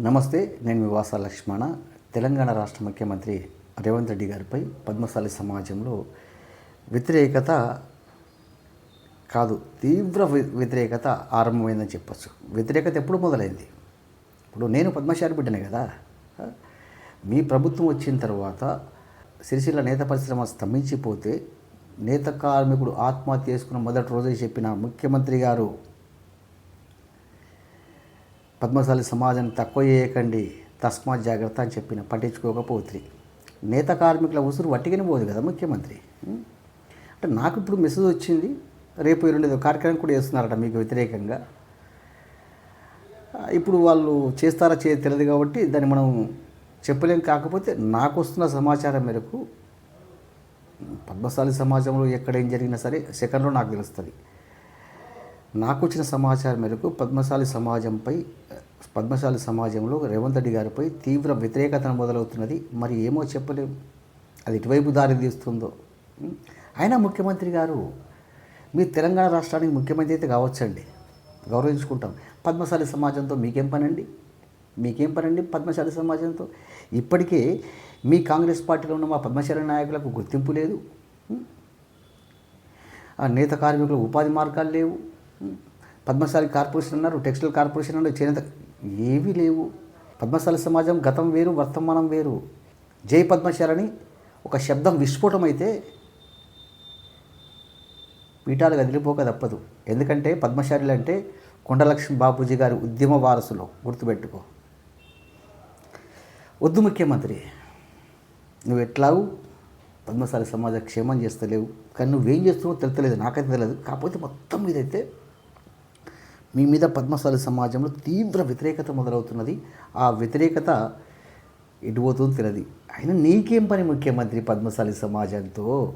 నమస్తే నేను మీ లక్ష్మణ. తెలంగాణ రాష్ట్ర ముఖ్యమంత్రి రేవంత్ రెడ్డి గారిపై పద్మశాలి సమాజంలో వ్యతిరేకత కాదు తీవ్ర వ్యతిరేకత ఆరంభమైందని చెప్పొచ్చు. వ్యతిరేకత ఎప్పుడు మొదలైంది? ఇప్పుడు నేను పద్మశాలి బిడ్డనే కదా? మీ ప్రభుత్వం వచ్చిన తర్వాత సిరిసిల్ల నేత పరిశ్రమ స్తంభించిపోతే నేత కార్మికుడు ఆత్మహత్య చేసుకున్న మొదటి రోజే చెప్పిన ముఖ్యమంత్రి గారు పద్మశాలి సమాజాన్ని తక్కువ చేయకండి తస్మాత్ జాగ్రత్త అని చెప్పిన పట్టించుకోకపోతే నేత కార్మికుల ఉసురు వట్టికని పోదు కదా ముఖ్యమంత్రి. అంటే నాకు ఇప్పుడు మెసేజ్ వచ్చింది. రేపు ఎల్లుండి కార్యక్రమం కూడా చేస్తున్నారట మీకు వ్యతిరేకంగా. ఇప్పుడు వాళ్ళు చేస్తారా చే తెలియదు కాబట్టి దాన్ని మనం చెప్పలేం. కాకపోతే నాకు వస్తున్న సమాచారం మేరకు పద్మశాలి సమాజంలో ఎక్కడ ఏం జరిగినా సరే సెకండ్లో నాకు తెలుస్తుంది. నాకు వచ్చిన సమాచారం మేరకు పద్మశాలి సమాజంపై పద్మశాలి సమాజంలో రేవంత్ రెడ్డి గారిపై తీవ్ర వ్యతిరేకత మొదలవుతున్నది. మరి ఏమో చెప్పలేము అది ఇటువైపు దారి తీస్తుందో. అయినా ముఖ్యమంత్రి గారు మీ తెలంగాణ రాష్ట్రానికి ముఖ్యమంత్రి అయితే కావచ్చండి. గౌరవించుకుంటాం. పద్మశాలి సమాజంతో మీకేం పనండి? మీకేం పనండి పద్మశాలి సమాజంతో? ఇప్పటికే మీ కాంగ్రెస్ పార్టీలో ఉన్న మా పద్మశాలి నాయకులకు గుర్తింపు లేదు. ఆ నేత కార్మికులకు ఉపాధి మార్గాలు లేవు. పద్మశాలి కార్పొరేషన్ అన్నారు టెక్స్టైల్ కార్పొరేషన్ అన్నారు చేనేత ఏవీ లేవు. పద్మశాలి సమాజం గతం వేరు వర్తమానం వేరు. జై పద్మశాలని ఒక శబ్దం విస్ఫోటమైతే పీఠాలు కదిలిపోక తప్పదు. ఎందుకంటే పద్మశాలిలు అంటే కొండలక్ష్మి బాపూజీ గారి ఉద్యమ వారసులు గుర్తుపెట్టుకో. వద్దు ముఖ్యమంత్రి నువ్వు ఎట్లావు పద్మశాలి సమాజ క్షేమం చేస్తలేవు. కానీ నువ్వేం చేస్తున్నావో తెలుతలేదు నాకైతే తెలియదు. కాకపోతే మొత్తం మీదైతే మీ మీద పద్మశాలి సమాజంలో తీవ్ర వ్యతిరేకత మొదలవుతున్నది. ఆ వ్యతిరేకత ఎటుపోతుందో తెలియదు అయినా నీకేం పని ముఖ్యమంత్రి పద్మశాలి సమాజంతో?